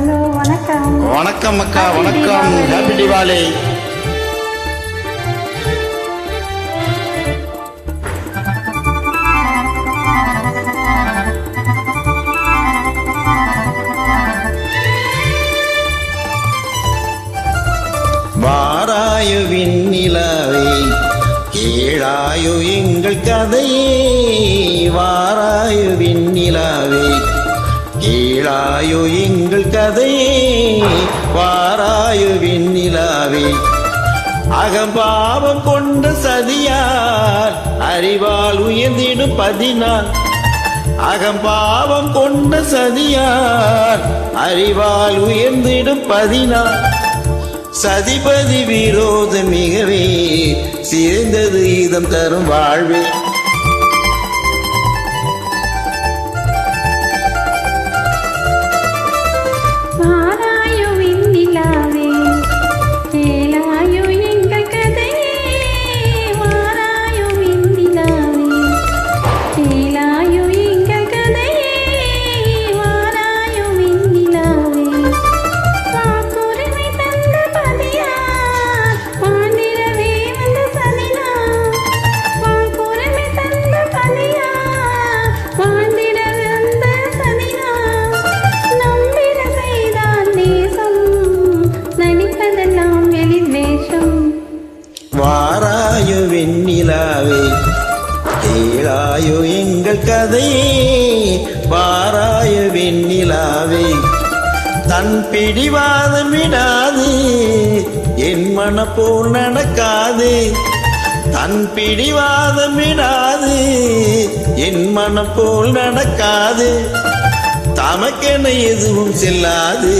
Hello வணக்கம். வணக்கம் அக்கா வணக்கம். ஹாப்பி டிவாலி வாராயு விண்ணிலவே கேளாயு எங்கள் கதையே. வாராயு விண்ணிலவே கேளாயு உங்கள் கதையே வாராயுவின் நிலாவே. அகம்பாவம் கொண்ட சதியார் அறிவால் உயர்ந்திடும் பதினார். அகம்பாவம் கொண்ட சதியார் அறிவால் உயர்ந்திடும் பதினார். சதிபதி விரோதம் மிகவே சிறந்தது இதம் தரும் வாழ்வே. நடிப்பதெல்லாம் எழில் வாராயோ வெண்ணிலாவே கேளாயோ எங்கள் கதையே வாராயோ வெண்ணிலாவே. தன் பிடிவாதம் விடாது என் மன போல் நடக்காது. தன் பிடிவாதம் விடாது என் மன போல் நடக்காது. தமக்கென எதுவும் செல்லாது.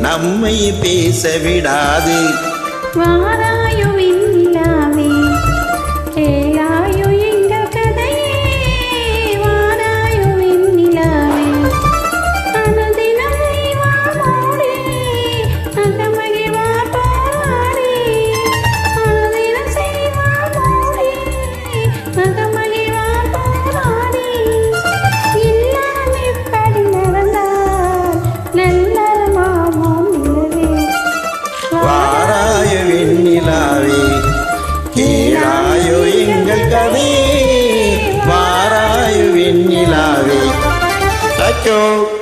நம்மை பேச விடாது. Oh.